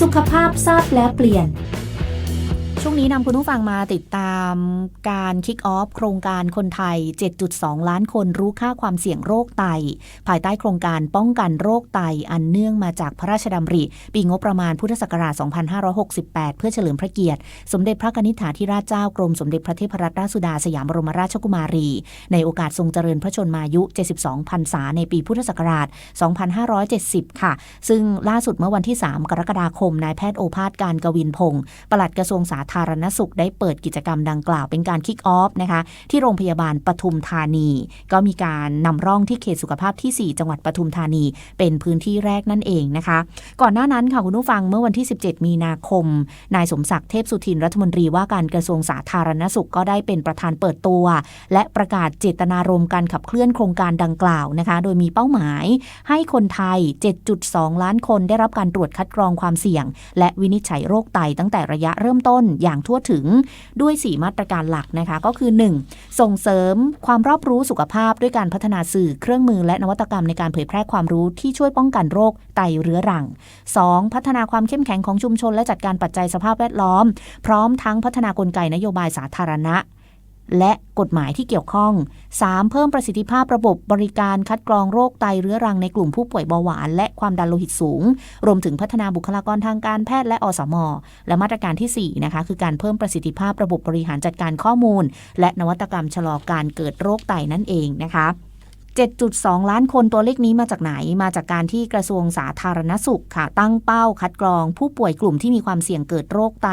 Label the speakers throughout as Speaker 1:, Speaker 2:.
Speaker 1: สุขภาพทราบแล้วเปลี่ยน
Speaker 2: ช่วงนี้นำคุณผู้ฟังมาติดตามการคิกออฟโครงการคนไทย 7.2 ล้านคนรู้ค่าความเสี่ยงโรคไต ภายใต้โครงการป้องกันโรคไตอันเนื่องมาจากพระราชดำริ ปีงบประมาณพุทธศักราช 2568 เพื่อเฉลิมพระเกียรติ สมเด็จพระนิษฐาธิราชเจ้ากรมสมเด็จพระเทพรัตนราชสุดาสยามบรมราชกุมารี ในโอกาสทรงเจริญพระชนมายุ 72 พรรษาในปีพุทธศักราช 2570 ค่ะ ซึ่งล่าสุดเมื่อวันที่ 3 กรกฎาคมนายแพทย์โอภาสการกวินพงศ์ปลัดกระทรวงสาธารณสุขได้เปิดกิจกรรมดังกล่าวเป็นการคิกออฟนะคะที่โรงพยาบาลปทุมธานี ก็มีการนำร่องที่เขตสุขภาพที่ 4 จังหวัดปทุมธานี เป็นพื้นที่แรกนั่นเองนะคะ ก่อนหน้านั้นค่ะคุณผู้ฟังเมื่อวันที่ 17 มีนาคม นายสมศักดิ์เทพสุทินรัฐมนตรีว่าการกระทรวงสาธารณสุขก็ได้เป็นประธานเปิดตัว และประกาศเจตนารมณ์การขับเคลื่อนโครงการดังกล่าวนะคะ โดยมีเป้าหมายให้คนไทย 7.2 ล้านคนได้รับการตรวจคัดกรองความเสี่ยง และวินิจฉัยโรคไตตั้งแต่ระยะเริ่มต้นอย่างทั่วถึงด้วย 4 มาตรการหลักนะคะ ก็คือ 1. ส่งเสริมความรอบรู้สุขภาพด้วยการพัฒนาสื่อเครื่องมือและนวัตกรรมในการเผยแพร่ความรู้ที่ช่วยป้องกันโรคไตเรื้อรัง 2. พัฒนาความเข้มแข็งของชุมชนและจัดการปัจจัยสภาพแวดล้อม พร้อมทั้งพัฒนากลไกนโยบายสาธารณะ และกฎหมายที่เกี่ยวข้อง 3. เพิ่มประสิทธิภาพระบบบริการคัดกรองโรคไตเรื้อรังในกลุ่มผู้ป่วยเบาหวาน และความดันโลหิตสูง รวมถึงพัฒนาบุคลากรทางการแพทย์และอสม และมาตรการที่ 4 นะคะ คือการเพิ่มประสิทธิภาพระบบบริหารจัดการข้อมูล และนวัตกรรมชะลอการเกิดโรคไตนั่นเองนะคะ 7.2 ล้านคนตัวเลขนี้มาจากไหน มาจากการที่กระทรวงสาธารณสุขค่ะ ตั้งเป้าคัดกรอง ผู้ป่วยกลุ่มที่มีความเสี่ยงเกิดโรคไต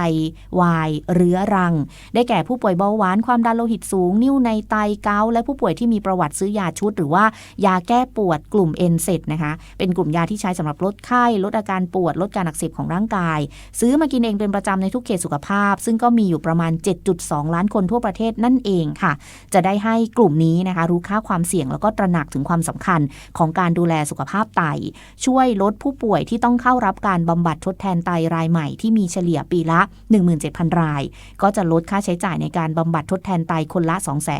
Speaker 2: วายเรื้อรัง ได้แก่ผู้ป่วยเบาหวานความดันโลหิตสูง นิ่วในไตเกาและผู้ป่วยที่มีประวัติซื้อยาชุด หรือว่ายาแก้ปวดกลุ่มเอนเซนะคะ เป็นกลุ่มยาที่ใช้สำหรับลดไข้ลดอาการปวด ลดการอักเสบของร่างกาย ซื้อมากินเองเป็นประจำในทุกเขตสุขภาพ ซึ่งก็มีอยู่ประมาณ 7.2 ล้านคนทั่วประเทศนั่นเองค่ะ จะได้ให้กลุ่มนี้นะคะรู้ค่าความเสี่ยงแล้วก็ตระหนักถึงความสำคัญของการดูแลสุขภาพไต ช่วยลดผู้ป่วยที่ต้องเข้ารับการบำบัดทดแทนไตรายใหม่ที่มีเฉลี่ยปีละ 17,000 ราย ก็จะลดค่าใช้จ่ายในการบำบัดทดแทนไตคนละ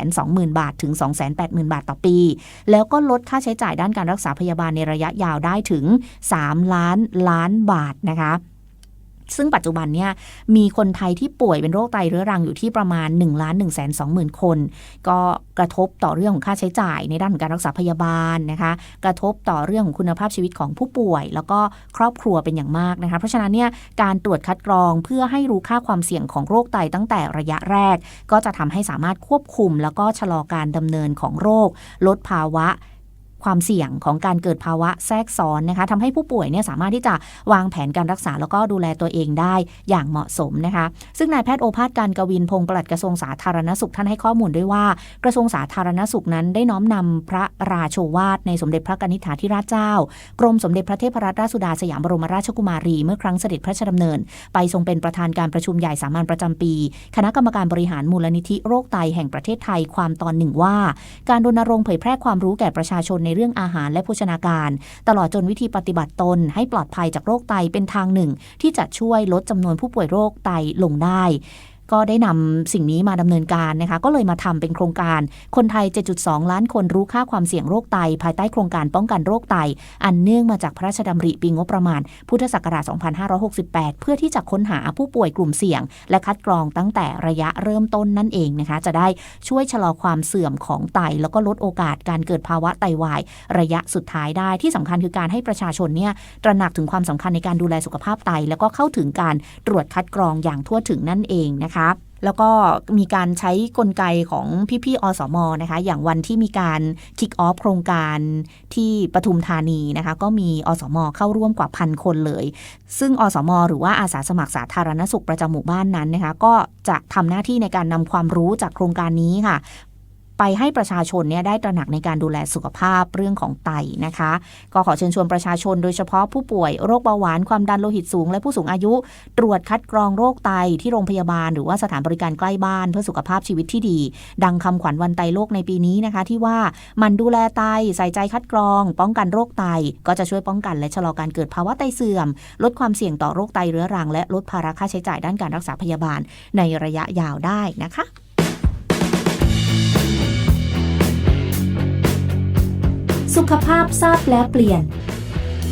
Speaker 2: 220,000 บาท ถึง 280,000 บาทต่อปี แล้วก็ลดค่าใช้จ่ายด้านการรักษาพยาบาลในระยะยาวได้ถึง 3 ล้านล้านบาทนะคะ ซึ่งปัจจุบันเนี่ยมีคนไทยที่ป่วยเป็นโรคไตเรื้อรังอยู่ที่ประมาณ1ล้าน1 2 0 0 0 0คน ก็กระทบต่อเรื่องของค่าใช้จ่ายในด้านการรักษาพยาบาลนะคะ กระทบต่อเรื่องของคุณภาพชีวิตของผู้ป่วย แล้วก็ครอบครัวเป็นอย่างมากนะคะ เพราะฉะนั้นเนี่ยการตรวจคัดกรองเพื่อให้รู้ค่าความเสี่ยงของโรคไตตั้งแต่ระยะแรก ก็จะทำให้สามารถควบคุม แล้วก็ชะลอการดำเนินของโรค ลดภาวะ ความเสี่ยงของการเกิดภาวะแทรกซ้อนนะคะทำให้ผู้ป่วยเนี่ยสามารถที่จะวางแผนการรักษาแล้วก็ดูแลตัวเองได้อย่างเหมาะสมนะคะ ซึ่งนายแพทย์โอภาสการกวินพงศ์ปลัดกระทรวงสาธารณสุขท่านให้ข้อมูลด้วยว่า กระทรวงสาธารณสุขนั้นได้น้อมนำพระราโชวาทในสมเด็จพระกนิษฐาธิราชเจ้า กรมสมเด็จพระเทพรัตนราชสุดาสยามบรมราชกุมารี เมื่อครั้งเสด็จพระราชดำเนิน ไปทรงเป็นประธานการประชุมใหญ่สามัญประจำปี คณะกรรมการบริหารมูลนิธิโรคไตแห่งประเทศไทยความตอนหนึ่งว่า การรณรงค์เผยแพร่ความรู้แก่ประชาชนในเรื่องอาหารและโภชนาการ ตลอดจนวิธีปฏิบัติตนให้ปลอดภัยจากโรคไตเป็นทางหนึ่ง ที่จะช่วยลดจำนวนผู้ป่วยโรคไตลงได้ ก็ได้นำสิ่งนี้มาดำเนินการนะคะ ก็เลยมาทำเป็นโครงการคนไทย 7.2 ล้านคนรู้ค่าความเสี่ยงโรคไต ภายใต้โครงการป้องกันโรคไต อันเนื่องมาจากพระราชดำริปีงบประมาณ พุทธศักราช 2568 เพื่อที่จะค้นหาผู้ป่วยกลุ่มเสี่ยง และคัดกรองตั้งแต่ระยะเริ่มต้นนั่นเองนะคะ จะได้ช่วยชะลอความเสื่อมของไต แล้วก็ลดโอกาสการเกิดภาวะไตวาย ระยะสุดท้ายได้ที่สำคัญคือการให้ประชาชนเนี่ยตระหนักถึงความสำคัญในการดูแลสุขภาพไต แล้วก็เข้าถึงการตรวจคัดกรองอย่างทั่วถึงนั่นเองนะคะแล้วก็มีการใช้กลไกของพี่ๆอสมนะคะ อย่างวันที่มีการคิกออฟโครงการที่ปทุมธานีนะคะ ก็มีอสมเข้าร่วมกว่าพันคนเลย ซึ่งอสม หรือว่าอาสาสมัครสาธารณสุขประจำหมู่บ้านนั้นนะคะ ก็จะทำหน้าที่ในการนำความรู้จากโครงการนี้ค่ะ ไปให้ประชาชนเนี่ยได้ตระหนักในการดูแลสุขภาพเรื่องของไตนะคะ ก็ขอเชิญชวนประชาชนโดยเฉพาะผู้ป่วยโรคเบาหวานความดันโลหิตสูง และผู้สูงอายุ ตรวจคัดกรองโรคไตที่โรงพยาบาล หรือว่าสถานบริการใกล้บ้านเพื่อสุขภาพชีวิตที่ดี ดังคำขวัญวันไตโลกในปีนี้นะคะ ที่ว่ามันดูแลไตใส่ใจคัดกรอง ป้องกันโรคไต ก็จะช่วยป้องกันและชะลอการเกิดภาวะไตเสื่อม ลดความเสี่ยงต่อโรคไตเรื้อรัง และลดภาระค่าใช้จ่ายด้านการรักษาพยาบาลในระยะยาวได้นะคะ
Speaker 1: สุขภาพทราบและเปลี่ยน